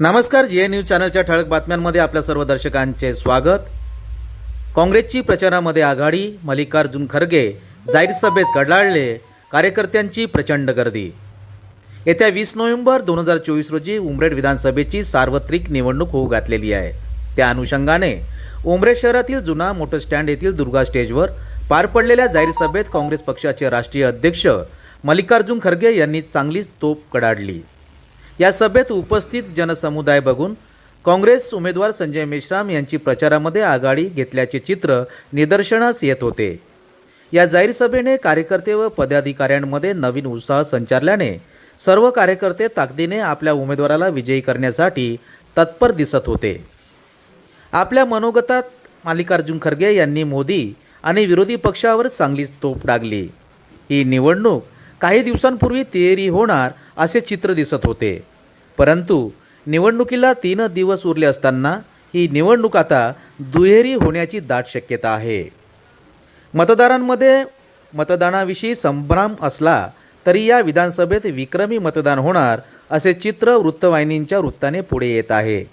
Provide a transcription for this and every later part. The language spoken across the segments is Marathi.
नमस्कार जी न्यूज चॅनलच्या ठळक बातम्यांमध्ये आपल्या सर्व दर्शकांचे स्वागत. काँग्रेसची प्रचारामध्ये आघाडी मल्लिकार्जुन खरगे जाहीर सभेत कडाळले कार्यकर्त्यांची प्रचंड गर्दी. येत्या वीस नोव्हेंबर दोन हजार चोवीस रोजी उमरेड विधानसभेची सार्वत्रिक निवडणूक होऊ घातलेली आहे. त्या अनुषंगाने उमरेड शहरातील जुना मोटर स्टँड येथील दुर्गा स्टेजवर पार पडलेल्या जाहीर सभेत काँग्रेस पक्षाचे राष्ट्रीय अध्यक्ष मल्लिकार्जुन खरगे यांनी चांगलीच तोप कडाडली या सभेत उपस्थित जनसमुदाय बघून काँग्रेस उमेदवार संजय मेश्राम यांची प्रचारामध्ये आघाडी घेतल्याचे चित्र निदर्शनास येत होते. या जाहीर सभेने कार्यकर्ते व पदाधिकाऱ्यांमध्ये नवीन उत्साह संचारल्याने सर्व कार्यकर्ते ताकदीने आपल्या उमेदवाराला विजयी करण्यासाठी तत्पर दिसत होते. आपल्या मनोगतात मल्लिकार्जुन खरगे यांनी मोदी आणि विरोधी पक्षावर चांगलीच तोप डागली. ही निवडणूक काही दिवसांपूर्वी तेरी होणार असे चित्र दिसत होते. परंतु निवडणुकीला तीन दिवस उरले असताना ही निवडणूक आता दुहेरी होण्याची दाट शक्यता आहे. मतदारांमध्ये मतदानाविषयी संभ्रम असला तरी या विधानसभेत विक्रमी मतदान होणार असे चित्र वृत्तवाहिनींच्या वृत्ताने पुढे येत आहे.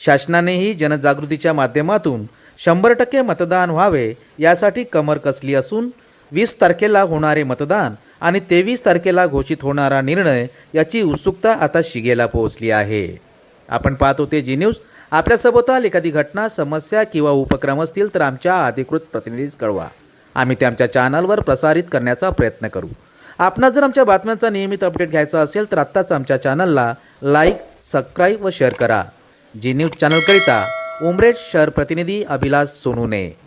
शासनानेही जनजागृतीच्या माध्यमातून शंभर टक्के मतदान व्हावे यासाठी कमर कसली असून वीस तारखेला होणारे मतदान आणि तेवीस तारखेला घोषित होणारा निर्णय याची उत्सुकता आता शिगेला पोहोचली आहे. आपण पाहत होते जी न्यूज. आपल्यासोबत एखादी घटना समस्या किंवा उपक्रम असतील तर आमच्या अधिकृत प्रतिनिधीस कळवा. आम्ही ते आमच्या चॅनलवर प्रसारित करण्याचा प्रयत्न करू. आपणास जर आमच्या बातम्यांचा नियमित अपडेट घ्यायचा असेल तर आत्ताच आमच्या चॅनलला लाईक सबस्क्राईब व शेअर करा. जी न्यूज चॅनलकरिता उमरेड शहर प्रतिनिधी अभिलाष सोनूने.